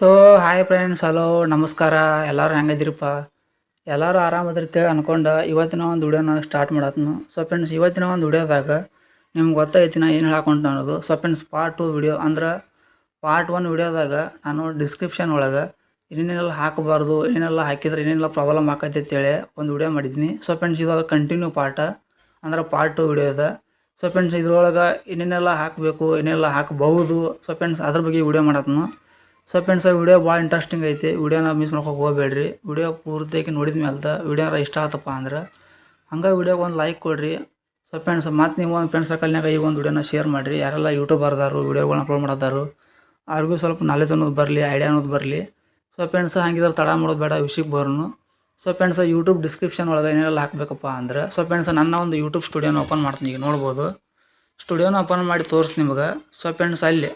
So hi friends hello ನಮಸ್ಕಾರ. ಎಲ್ಲರೂ ಹೆಂಗದಿರಪ್ಪ ಎಲ್ಲರೂ ಆರಾಮದಿರ್ತೇವೆ ಅನ್ಕೊಂಡ ಇವತ್ತಿನ ಒಂದು ವಿಡಿಯೋನ ಸ್ಟಾರ್ಟ್ ಮಾಡತ್ನು ಸೊ ಫ್ರೆಂಡ್ಸ್ ಇವತ್ತಿನ ಒಂದು ವಿಡಿಯೋದಾಗ ನಿಮ್ಗೆ ಗೊತ್ತೈತಿ ನಾ ಏನು ಹೇಳಕೊಂತ ಅನ್ನೋದು. So friends part two video ಅಂದ್ರೆ ಪಾರ್ಟ್ ಒನ್ ವಿಡಿಯೋದಾಗ ನಾನು ಡಿಸ್ಕ್ರಿಪ್ಷನ್ ಒಳಗೆ ಏನೇನೆಲ್ಲ ಹಾಕಬಾರ್ದು ಏನೆಲ್ಲ ಹಾಕಿದ್ರೆ ಏನೇನೆಲ್ಲ ಪ್ರಾಬ್ಲಮ್ ಆಕೈತಿ ಅಂತೇಳಿ ಒಂದು ವಿಡಿಯೋ ಮಾಡಿದ್ನಿ. ಸೊ ಫ್ರೆಂಡ್ಸ್ ಇದು ಕಂಟಿನ್ಯೂ ಪಾರ್ಟ ಅಂದ್ರೆ ಪಾರ್ಟ್ ಟು ವಿಡಿಯೋ ಇದೆ ಸೊ ಫ್ರೆಂಡ್ಸ್ ಇದ್ರೊಳಗೆ ಏನೇನೆಲ್ಲ ಹಾಕಬೇಕು ಏನೆಲ್ಲ ಹಾಕಬಹುದು ಸೊ ಫ್ರೆಂಡ್ಸ್ ಅದ್ರ ಬಗ್ಗೆ ವಿಡಿಯೋ ಮಾಡತ್ನು ಸೊ ಫ್ರೆಂಡ್ಸ್ ವಿಡಿಯೋ ಭಾಳ ಇಂಟ್ರೆಸ್ಟಿಂಗ್ ಐತಿ. ವಿಡಿಯೋನ ಮಿಸ್ ಮಾಡ್ಕೊಕ್ಕೆ ಹೋಗಬೇಡ್ರಿ. ವಿಡಿಯೋ ಪೂರ್ತಿಯಾಗಿ ನೋಡಿದ ಮೇಲೆ ವಿಡಿಯೋನ ಇಷ್ಟ ಆತಪ್ಪ ಅಂದ್ರೆ ಹಂಗೆ ವಿಡಿಯೋಗೆ ಒಂದು ಲೈಕ್ ಕೊಡ್ರಿ. ಸೊ ಫ್ರೆಂಡ್ಸ್ ಮತ್ತು ನೀವು ಒಂದು ಫ್ರೆಂಡ್ಸ್ ಸರ್ಕಲ್ನಾಗ ಈ ಒಂದು ವಿಡಿಯೋನ ಶೇರ್ ಮಾಡಿರಿ. ಯಾರೆಲ್ಲ ಯೂಟ್ಯೂಬ್ ಬರ್ದಾರು ವಿಡಿಯೋಗಳನ್ನ ಅಪ್ಲೋಡ್ ಮಾಡೋದಾರು, ಅವ್ರಿಗೂ ಸ್ವಲ್ಪ ನಾಲೆಜ್ ಅನ್ನೋದು ಬರಲಿ ಐಡಿಯಾ ಅನ್ನೋದು ಬರಲಿ. ಸೊ ಫ್ರೆಂಡ್ಸ್ ಹಂಗಿದ್ರೆ ತಡ ಮಾಡೋದು ಬೇಡ ವಿಷಯಕ್ಕೆ ಬರೋನು. ಸೊ ಫ್ರೆಂಡ್ಸ್ ಯೂಟ್ಯೂಬ್ ಡಿಸ್ಕ್ರಿಪ್ಷನ್ ಒಳಗೆ ಏನೆಲ್ಲ ಹಾಕಬೇಕಪ್ಪ ಅಂದ್ರೆ ಸೊ ಫ್ರೆಂಡ್ಸ್ ನನ್ನ ಒಂದು ಯೂಟ್ಯೂಬ್ ಸ್ಟುಡಿಯೋನ ಓಪನ್ ಮಾಡ್ತೀನಿ ಈಗ ನೋಡ್ಬೋದು. ಸ್ಟುಡಿಯೋನ ಓಪನ್ ಮಾಡಿ ತೋರಿಸಿ ನಿಮ್ಗೆ. ಸೊ ಫ್ರೆಂಡ್ಸ್ ಅಲ್ಲಿ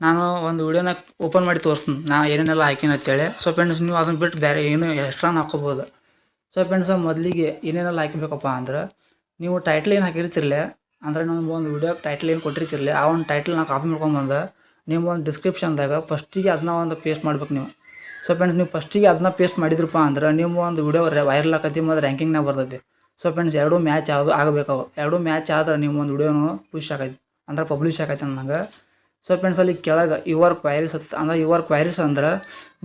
ನಾನು ಒಂದು ವಿಡಿಯೋನ ಓಪನ್ ಮಾಡಿ ತೋರಿಸ್ತೀನಿ. ನಾ ಏನೇನೆಲ್ಲ ಹಾಕಿನ ಅಂತೇಳಿ. ಸೊ ಫ್ರೆಂಡ್ಸ್ ನೀವು ಅದನ್ನ ಬಿಟ್ಟು ಬೇರೆ ಏನು ಎಕ್ಸ್ಟ್ರಾನ ಹಾಕೋಬೋದು ಸೊ ಫ್ರೆಂಡ್ಸ್ ಮೊದಲಿಗೆ ಏನೇನೆಲ್ಲ ಹಾಕಬೇಕಪ್ಪ ಅಂದ್ರೆ, ನೀವು ಟೈಟ್ಲ್ ಏನು ಹಾಕಿರ್ತಿರಲಿ, ಅಂದ್ರೆ ನಾವು ಒಂದು ವಿಡಿಯೋ ಟೈಟ್ಲ್ ಏನು ಕೊಟ್ಟಿರ್ತಿರ್ಲಿ, ಆ ಒಂದು ಟೈಟ್ಲ್ ನಾವು ಕಾಪಿ ಮಾಡ್ಕೊಂಬಂದು ನಿಮ್ಮ ಒಂದು ಡಿಸ್ಕ್ರಿಪ್ಷನ್ದಾಗ ಫಸ್ಟಿಗೆ ಅದನ್ನ ಒಂದು ಪೇಸ್ಟ್ ಮಾಡ್ಬೇಕು ನೀವು. ಸೊ ಫ್ರೆಂಡ್ಸ್ ನೀವು ಫಸ್ಟಿಗೆ ಅದನ್ನ ಪೇಸ್ಟ್ ಮಾಡಿದ್ರಪ್ಪ ಅಂದ್ರೆ ನಿಮ್ಮ ಒಂದು ವಿಡಿಯೋ ವೈರಲ್ ಆಕತಿ ಮತ್ತು ರ್ಯಾಂಕಿಂಗ್ನಾಗ ಬರ್ತೈತಿ. ಸೊ ಫ್ರೆಂಡ್ಸ್ ಎರಡೂ ಮ್ಯಾಚ್ ಯಾವುದು ಆಗಬೇಕು ಎರಡೂ ಮ್ಯಾಚ್ ಆದ್ರೆ ನಿಮ್ಮ ಒಂದು ವಿಡಿಯೋನು ಪುಷ್ ಆಗೈತಿ ಅಂದ್ರೆ ಪಬ್ಲಿಷ್ ಆಗೈತೆ ಅನ್ನಂಗೆ. ಸೊ ಫ್ರೆಂಡ್ಸ್ ಅಲ್ಲಿ ಕೆಳಗೆ ಯುವರ್ ಕ್ವೈರೀಸ್ ಅಂತ ಅಂದ್ರೆ ಯುವರ್ ಕ್ವೈರೀಸ್ ಅಂದ್ರೆ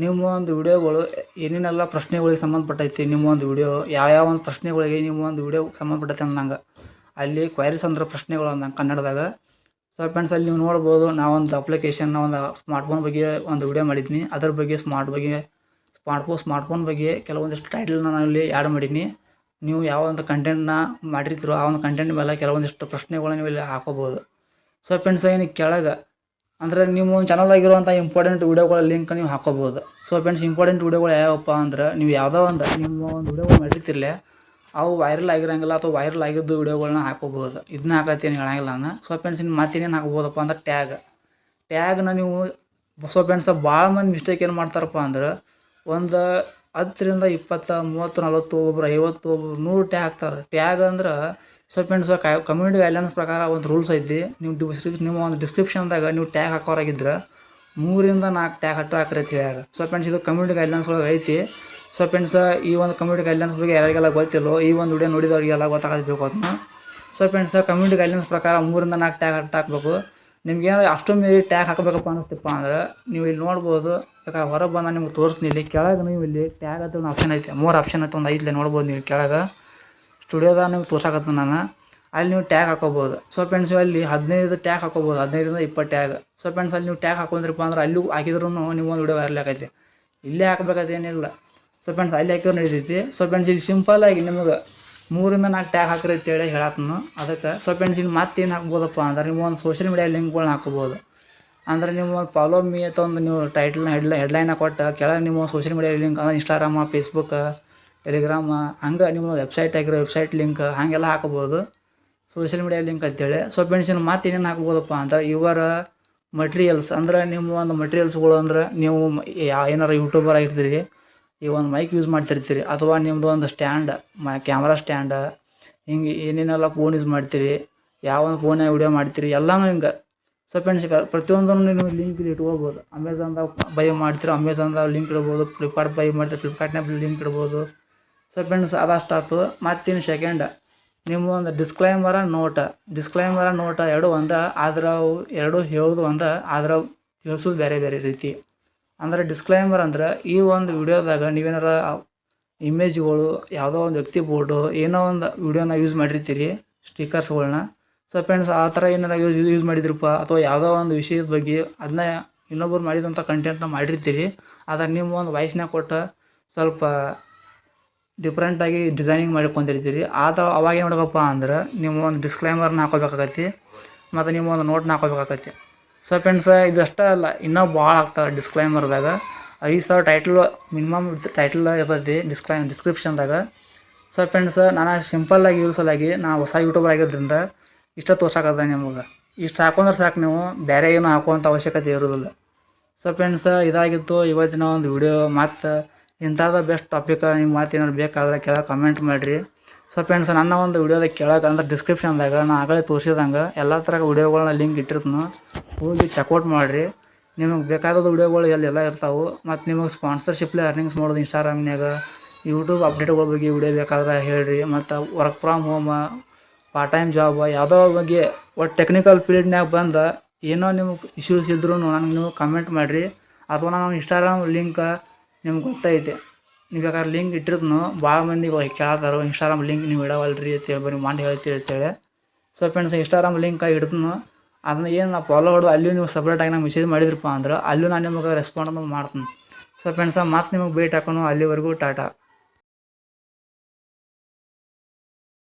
ನಿಮ್ಮ ಒಂದು ವಿಡಿಯೋಗಳು ಏನೇನೆಲ್ಲ ಪ್ರಶ್ನೆಗಳಿಗೆ ಸಂಬಂಧಪಟ್ಟೈತಿ, ನಿಮ್ಮ ಒಂದು ವಿಡಿಯೋ ಯಾವ್ಯಾವ ಒಂದು ಪ್ರಶ್ನೆಗಳಿಗೆ ನಿಮ್ಮ ಒಂದು ವಿಡಿಯೋ ಸಂಬಂಧಪಟ್ಟೈತೆ ಅಂದಂಗೆ ಅಲ್ಲಿ ಕ್ವೈರೀಸ್ ಅಂದ್ರೆ ಪ್ರಶ್ನೆಗಳು ಅಂದಂಗೆ ಕನ್ನಡದಾಗ. ಸೊ ಫ್ರೆಂಡ್ಸ್ ಅಲ್ಲಿ ನೀವು ನೋಡ್ಬೋದು ನಾವೊಂದು ಅಪ್ಲಿಕೇಶನ್ ಒಂದು ಸ್ಮಾರ್ಟ್ಫೋನ್ ಬಗ್ಗೆ ಒಂದು ವಿಡಿಯೋ ಮಾಡಿದ್ನಿ. ಅದ್ರ ಬಗ್ಗೆ ಸ್ಮಾರ್ಟ್ ಬಗ್ಗೆ ಸ್ಮಾರ್ಟ್ಫೋನ್ ಸ್ಮಾರ್ಟ್ಫೋನ್ ಬಗ್ಗೆ ಕೆಲವೊಂದಿಷ್ಟು ಟೈಟಲ್ನ ನಾನು ಇಲ್ಲಿ ಆ್ಯಡ್ ಮಾಡೀನಿ ನೀವು ಯಾವ ಒಂದು ಕಂಟೆಂಟ್ನ ಮಾಡಿರ್ತೀರೋ, ಆ ಒಂದು ಕಂಟೆಂಟ್ ಮೇಲೆ ಕೆಲವೊಂದಿಷ್ಟು ಪ್ರಶ್ನೆಗಳನ್ನ ನೀವು ಇಲ್ಲಿ ಹಾಕೋಬೋದು. ಸೊ ಫ್ರೆಂಡ್ಸ್ ಏನು ಕೆಳಗೆ ಅಂದರೆ ನಿಮ್ಮ ಚಾನಲ್ದಾಗಿರುವಂಥ ಇಂಪಾರ್ಟೆಂಟ್ ವೀಡಿಯೋಗಳ ಲಿಂಕ್ ನೀವು ಹಾಕೋಬೋದು ಸೊ ಫ್ರೆಂಡ್ಸ್ ಇಂಪಾರ್ಟೆಂಟ್ ವೀಡಿಯೋಗಳು ಯಾವಪ್ಪ ಅಂದ್ರೆ ನೀವು ಯಾವುದೋ ಒಂದು ನಿಮ್ಮ ಒಂದು ವೀಡಿಯೋಗಳು ನಡೀತಿರಲಿ, ಅವು ವೈರಲ್ ಆಗಿರಂಗಿಲ್ಲ ಅಥವಾ ವೈರಲ್ ಆಗಿದ್ದು ವೀಡಿಯೋಗಳನ್ನ ಹಾಕೋಬೋದು ಇದನ್ನ ಹಾಕತ್ತೀನಿ ಹೇಳಂಗಿಲ್ಲ ನಾನು. ಸೊ ಫ್ರೆಂಡ್ಸ್ ಇನ್ನು ಮತ್ತೇನೇನು ಹಾಕ್ಬೋದಪ್ಪ ಅಂದ್ರೆ ಟ್ಯಾಗ್ ಟ್ಯಾಗ್ನ ನೀವು ಸೊ ಫ್ರೆಂಡ್ಸ್ ಭಾಳ ಮಂದಿ ಮಿಸ್ಟೇಕ್ ಏನು ಮಾಡ್ತಾರಪ್ಪ ಅಂದ್ರೆ ಒಂದು ಹತ್ತರಿಂದ ಇಪ್ಪತ್ತ, ಮೂವತ್ತು, ನಲ್ವತ್ತು ಒಬ್ಬರು ಐವತ್ತು ಒಬ್ಬರು ನೂರು ಟ್ಯಾಗ್ ಹಾಕ್ತಾರೆ. ಟ್ಯಾಗ್ ಅಂದ್ರೆ ಸೊ ಫ್ರೆಂಡ್ಸ್ ಕಮ್ಯುನಿಟಿ ಗೈಡ್ಲೈನ್ಸ್ ಪ್ರಕಾರ ಒಂದು ರೂಲ್ಸ್ ಐತಿ. ನೀವು ಡಿಸ್ಕ್ರಿಪ್ ನಿಮ್ಮ ಒಂದು ಡಿಸ್ಕ್ರಿಪ್ಷನ್ದಾಗ ನೀವು ಟ್ಯಾಗ್ ಹಾಕೋರಾಗಿದ್ರೆ ಮೂರಿಂದ ನಾಲ್ಕು ಟ್ಯಾಗ್ ಹಟ್ಟು ಹಾಕ್ರಿ ಅಂತ ಸೊ ಫ್ರೆಂಡ್ಸ್ ಇದು ಕಮ್ಯುನಿಟಿ ಗೈಡ್ಲೈನ್ಸ್ ಒಳಗೆ ಐತಿ. ಸೊ ಫ್ರೆಂಡ್ಸ್ ಈ ಒಂದು ಕಮ್ಯುನಿಟಿ ಗೈಡ್ಲೈನ್ಸ್ ಬಗ್ಗೆ ಯಾರಿಗೆಲ್ಲ ಗೊತ್ತಿಲ್ಲ, ಈ ಒಂದು ವಿಡಿಯೋ ನೋಡಿದವ್ರಿಗೆಲ್ಲ ಗೊತ್ತಾಗತ್ತೆ ಅದನ್ನ ಸೊ ಫ್ರೆಂಡ್ಸ್ ಕಮ್ಯುನಿಟಿ ಗೈಡ್ಲೈನ್ಸ್ ಪ್ರಕಾರ ಮೂರಿಂದ ನಾಲ್ಕು ಟ್ಯಾಗ್ ಹಟ್ಟು ಹಾಕಬೇಕು. ನಿಮ್ಗೆ ಏನಾದ್ರು ಅಷ್ಟು ಟ್ಯಾಗ್ ಹಾಕಬೇಕಪ್ಪ ಅನ್ನಿಸ್ತಪ್ಪ ಅಂದ್ರೆ ನೀವು ಇಲ್ಲಿ ನೋಡ್ಬೋದು. ಯಾಕಂದ್ರೆ ಹೊರಗೆ ಬಂದ ನಿಮ್ಗೆ ತೋರಿಸ್ತೀನಿ ಇಲ್ಲಿ, ಕೆಳಗೆ ನೀವು ಇಲ್ಲಿ ಟ್ಯಾಗ್ ಅಂತ ಒಂದು ಆಪ್ಷನ್ ಐತೆ. ಮೂರು ಆಪ್ಷನ್ ಐತೆ ಒಂದು ಐದಲೇ ನೋಡ್ಬೋದು ನೀವು ಕೆಳಗೆ. ಸ್ಟುಡಿಯೋದಾಗ ನಿಮ್ಗೆ ತೋರ್ಸಾಕತ್ತ ನಾನು. ಅಲ್ಲಿ ನೀವು ಟ್ಯಾಗ್ ಹಾಕೋಬೋದು. ಸೊ ಫ್ರೆಂಡ್ಸ್ ಅಲ್ಲಿ ಹದಿನೈದು ಟ್ಯಾಗ್ ಹಾಕೋಬೋದು. ಹದಿನೈದರಿಂದ ಇಪ್ಪತ್ತು ಟ್ಯಾಗ್. ಸೊ ಫ್ರೆಂಡ್ಸ್ ಅಲ್ಲಿ ನೀವು ಟ್ಯಾಗ್ ಹಾಕೊಂಡ್ರಪ್ಪ ಅಂದ್ರೆ ಅಲ್ಲೂ ಹಾಕಿದ್ರೂ ನೀವು ಒಂದು ವಿಡಿಯೋ ವೈರಲ್ ಆಗೈತೆ. ಇಲ್ಲೇ ಏನಿಲ್ಲ. ಸೊ ಫ್ರೆಂಡ್ಸ್ ಅಲ್ಲಿ ಹಾಕಿದ್ರು ನಡೀತೈತಿ. ಸೊ ಫ್ರೆಂಡ್ಸ್ ಇಲ್ಲಿ ಸಿಂಪಲ್ಲಾಗಿ ನಿಮಗೆ ಮೂರಿಂದ ನಾಲ್ಕು ಟ್ಯಾಗ್ ಹಾಕ್ರಿ ಅಂತೇಳಿ ಹೇಳತ್ತನು ಅದಕ್ಕೆ ಸೊ ಫ್ರೆಂಡ್ಸ್ ಇಲ್ಲಿ ಮತ್ತೇನು ಹಾಕ್ಬೋದಪ್ಪ ಅಂದ್ರೆ ನೀವು ಒಂದು ಸೋಷಿಯಲ್ ಮೀಡಿಯಾ ಲಿಂಕ್ಗಳನ್ನ ಹಾಕ್ಬೋದು. ಅಂದ್ರೆ ನೀವು ಒಂದು ಫಾಲೋ ಮೀ ಅಂತ ಒಂದು ನೀವು ಟೈಟ್ಲ್ನ ಹೆಡ್ಲೈನ್ ಹೆಡ್ಲೈನ ಕೊಟ್ಟು ಕೆಳಗೆ ನಿಮ್ಮ ಸೋಷಿಯಲ್ ಮೀಡಿಯಾ ಲಿಂಕ್ ಅಂದ್ರೆ ಇನ್ಸ್ಟಾಗ್ರಾಮ ಫೇಸ್ಬುಕ್ ಟೆಲಿಗ್ರಾಮ ಹಂಗೆ ನಿಮ್ಮ ವೆಬ್ಸೈಟ್ ಆಗಿರೋ ವೆಬ್ಸೈಟ್ ಲಿಂಕ್ ಹಾಗೆಲ್ಲ ಹಾಕ್ಬೋದು. ಸೋಷಿಯಲ್ ಮೀಡಿಯಾ ಲಿಂಕ್ ಅಂತೇಳಿ. ಸೊ ಫ್ರೆಂಡ್ಸ್ ಮತ್ತೆ ಏನೇನು ಹಾಕ್ಬೋದಪ್ಪ ಅಂದ್ರೆ ಇವರ ಮಟೀರಿಯಲ್ಸ್ ಅಂದ್ರೆ ನಿಮ್ಮ ಒಂದು ಮಟೀರಿಯಲ್ಸ್ಗಳು ಅಂದ್ರೆ ನೀವು ಏನಾರ ಯೂಟ್ಯೂಬರ್ ಆಗಿರ್ತೀರಿ, ಈ ಒಂದು ಮೈಕ್ ಯೂಸ್ ಮಾಡ್ತಿರ್ತೀರಿ, ಅಥವಾ ನಿಮ್ಮದು ಒಂದು ಸ್ಟ್ಯಾಂಡ್ ಮ ಕ್ಯಾಮ್ರಾ ಸ್ಟ್ಯಾಂಡ ಹಿಂಗೆ ಏನೇನೆಲ್ಲ ಫೋನ್ ಯೂಸ್ ಮಾಡ್ತೀರಿ, ಯಾವ ಒಂದು ಫೋನ್ಯಾಗ ವಿಡಿಯೋ ಮಾಡ್ತೀರಿ, ಎಲ್ಲನೂ ಹಿಂಗೆ. ಸೊ ಫ್ರೆಂಡ್ಸ್ ಪ್ರತಿಯೊಂದನ್ನು ನೀವು ಲಿಂಕ್ ಇಟ್ಕೋಬೋದು. ಅಮೆಝಾನ್ದಾಗ ಬೈ ಮಾಡ್ತೀರಿ ಅಮೆಝಾನ್ದಾಗ ಲಿಂಕ್ ಇಡ್ಬೋದು ಫ್ಲಿಪ್ಕಾರ್ಟ್ ಬೈ ಮಾಡ್ತೀರಿ ಫ್ಲಿಪ್ಕಾರ್ಟ್ನಾಗ ಲಿಂಕ್ ಇಡ್ಬೋದು. ಸೊ ಫ್ರೆಂಡ್ಸ್ ಅದಷ್ಟಾಯ್ತು ಮತ್ತಿನ್ನು ಸೆಕೆಂಡ್ ನಿಮ್ಮ ಒಂದು ಡಿಸ್ಕ್ಲೈಮರ ನೋಟ ಡಿಸ್ಕ್ಲೈಮರ ನೋಟ ಎರಡು ಒಂದು, ಆದ್ರೆ ಅವು ಎರಡು ಹೇಳೋದು ಒಂದ, ಆದ್ರೆ ತಿಳಿಸೋದು ಬೇರೆ ಬೇರೆ ರೀತಿ. ಅಂದ್ರೆ ಡಿಸ್ಕ್ಲೈಮರ್ ಅಂದ್ರೆ ಈ ಒಂದು ವಿಡಿಯೋದಾಗ ನೀವೇನಾರ ಇಮೇಜ್ಗಳು ಯಾವುದೋ ಒಂದು ವ್ಯಕ್ತಿ ಫೋಟೋ ಏನೋ ಒಂದು ವಿಡಿಯೋನ ಯೂಸ್ ಮಾಡಿರ್ತೀರಿ ಸ್ಟಿಕರ್ಸ್ಗಳನ್ನ ಸೊ ಫ್ರೆಂಡ್ಸ್ ಆ ಥರ ಏನಾರ ಯೂಸ್ ಯೂಸ್ ಮಾಡಿದ್ರಪ್ಪ ಅಥವಾ ಯಾವುದೋ ಒಂದು ವಿಷಯದ ಬಗ್ಗೆ ಅದನ್ನ ಇನ್ನೊಬ್ಬರು ಮಾಡಿದಂಥ ಕಂಟೆಂಟ್ನ ಮಾಡಿರ್ತೀರಿ ಆದ್ರೆ ನಿಮ್ಮ ಒಂದು ವಾಯ್ಸ್ನಾಗ ಕೊಟ್ಟು ಸ್ವಲ್ಪ ಡಿಫ್ರೆಂಟಾಗಿ ಡಿಸೈನಿಂಗ್ ಮಾಡಿಕೊಂಡಿರ್ತೀರಿ ಆ ಥರ ಅವಾಗ ಏನು ಮಾಡ್ಬೇಕಪ್ಪ ಅಂದ್ರೆ ನೀವು ಒಂದು ಡಿಸ್ಕ್ಲೈಮರ್ನ ಹಾಕೋಬೇಕಾಗತ್ತೆ, ಮತ್ತು ನೀವು ಒಂದು ನೋಟ್ನ ಹಾಕೋಬೇಕಾಗತ್ತೆ. ಸೊ ಫ್ರೆಂಡ್ಸ್ ಇದಷ್ಟೇ ಅಲ್ಲ, ಇನ್ನೂ ಭಾಳ ಆಗ್ತವೆ ಡಿಸ್ಕ್ಲೈಮರ್ದಾಗ ಐದು ಸಾವಿರ ಟೈಟ್ಲ್ ಮಿನಿಮಮ್ ಟೈಟ್ಲ್ ಇರ್ತೈತಿ ಡಿಸ್ಕ್ಲೈ ಡಿಸ್ಕ್ರಿಪ್ಷನ್ದಾಗ ಸೊ ಫ್ರೆಂಡ್ಸ್ ನಾನು ಸಿಂಪಲ್ಲಾಗಿ ಯೂಸ್ ಸಲುವಾಗಿ ನಾನು ಹೊಸ ಯೂಟ್ಯೂಬರ್ ಆಗಿದ್ದರಿಂದ ಇಷ್ಟ ತೋರ್ಸಾಕದ ನಿಮಗೆ. ಇಷ್ಟು ಹಾಕೊಂಡ್ರೆ ಸಾಕು ನೀವು ಬೇರೆ ಏನು ಹಾಕುವಂಥ ಅವಶ್ಯಕತೆ ಇರೋದಿಲ್ಲ. ಸೊ ಫ್ರೆಂಡ್ಸ್ ಇದಾಗಿತ್ತು ಇವತ್ತಿನ ಒಂದು ವಿಡಿಯೋ ಮತ್ತು ಇಂಥದ್ದು ಬೆಸ್ಟ್ ಟಾಪಿಕ್ ನಿಮ್ಮ ಮಾತು ಏನಾದ್ರು ಬೇಕಾದ್ರೆ ಕೆಳಗೆ ಕಮೆಂಟ್ ಮಾಡಿರಿ. ಸೊ ಫ್ರೆಂಡ್ಸ್ ನನ್ನ ಒಂದು ವಿಡಿಯೋದಾಗ ಕೆಳಗೆ ಅಂದ್ರೆ ಡಿಸ್ಕ್ರಿಪ್ಷನ್ದಾಗ ನಾನು ಆಗಲೇ ತೋರಿಸಿದಂಗೆ ಎಲ್ಲ ಥರ ವಿಡಿಯೋಗಳನ್ನ ಲಿಂಕ್ ಇಟ್ಟಿರ್ತೀನಿ. ಹೋಗಿ ಚೆಕ್ಔಟ್ ಮಾಡಿರಿ. ನಿಮಗೆ ಬೇಕಾದ ವಿಡಿಯೋಗಳು ಎಲ್ಲ ಇರ್ತಾವೆ, ಮತ್ತು ನಿಮಗೆ ಸ್ಪಾನ್ಸರ್ಶಿಪ್ಲೆ ಅರ್ನಿಂಗ್ಸ್ ಮಾಡೋದು ಇನ್ಸ್ಟಾಗ್ರಾಮ್ನಾಗ ಯೂಟ್ಯೂಬ್ ಅಪ್ಡೇಟ್ಗಳ ಬಗ್ಗೆ ವಿಡಿಯೋ ಬೇಕಾದ್ರೆ ಹೇಳಿರಿ. ಮತ್ತು work from home part time job ಯಾವುದೋ ಬಗ್ಗೆ ಒಟ್ಟು ಟೆಕ್ನಿಕಲ್ ಫೀಲ್ಡ್ನಾಗ ಬಂದು ಏನೋ ನಿಮಗೆ ಇಶ್ಯೂಸ್ ಇದ್ರೂ ನನಗೆ ನೀವು ಕಮೆಂಟ್ ಮಾಡಿರಿ. ಅಥವಾ ನಾನು ಇನ್ಸ್ಟಾಗ್ರಾಮ್ ಲಿಂಕ ನಿಮ್ಗೆ ಗೊತ್ತೈತೆ. ನೀವು ಬೇಕಾದ್ರೆ ಲಿಂಕ್ ಇಟ್ಟಿರ್ತೀನಿ ಭಾಳ ಮಂದಿ ಇವಾಗ ಕೇಳ್ತಾರೆ ಇನ್ಸ್ಟಾಗ್ರಾಮ್ ಲಿಂಕ್ ನೀವು ಇಡವಲ್ರಿ ಅಂತೇಳಿ ಬರೀ ಮಾಡಿ ಹೇಳ್ತೀರಿ ಅಂತೇಳಿ ಸೊ ಫ್ರೆಂಡ್ಸ್ ಇನ್ಸ್ಟಾಗ್ರಾಮ್ ಲಿಂಕ್ ಇಡ್ತೀನಿ ಅದನ್ನ ಏನು ನಾವು ಫಾಲೋ ಹೊಡೆದು ಅಲ್ಲಿ ನೀವು ಸಪ್ರೇಟಾಗಿ ನಂಗೆ ಮೆಸೇಜ್ ಮಾಡಿದ್ರಪ್ಪ ಅಂದ್ರೆ, ಅಲ್ಲೂ ನಾನು ನಿಮಗೆ ರೆಸ್ಪಾಂಡ್ ಮಾಡ್ತೀನಿ. ಸೊ ಫ್ರೆಂಡ್ಸ್ ಮತ್ತೆ ನಿಮಗೆ ಭೇಟಿ ಹಾಕೋನು ಅಲ್ಲಿವರೆಗೂ, ಟಾಟಾ.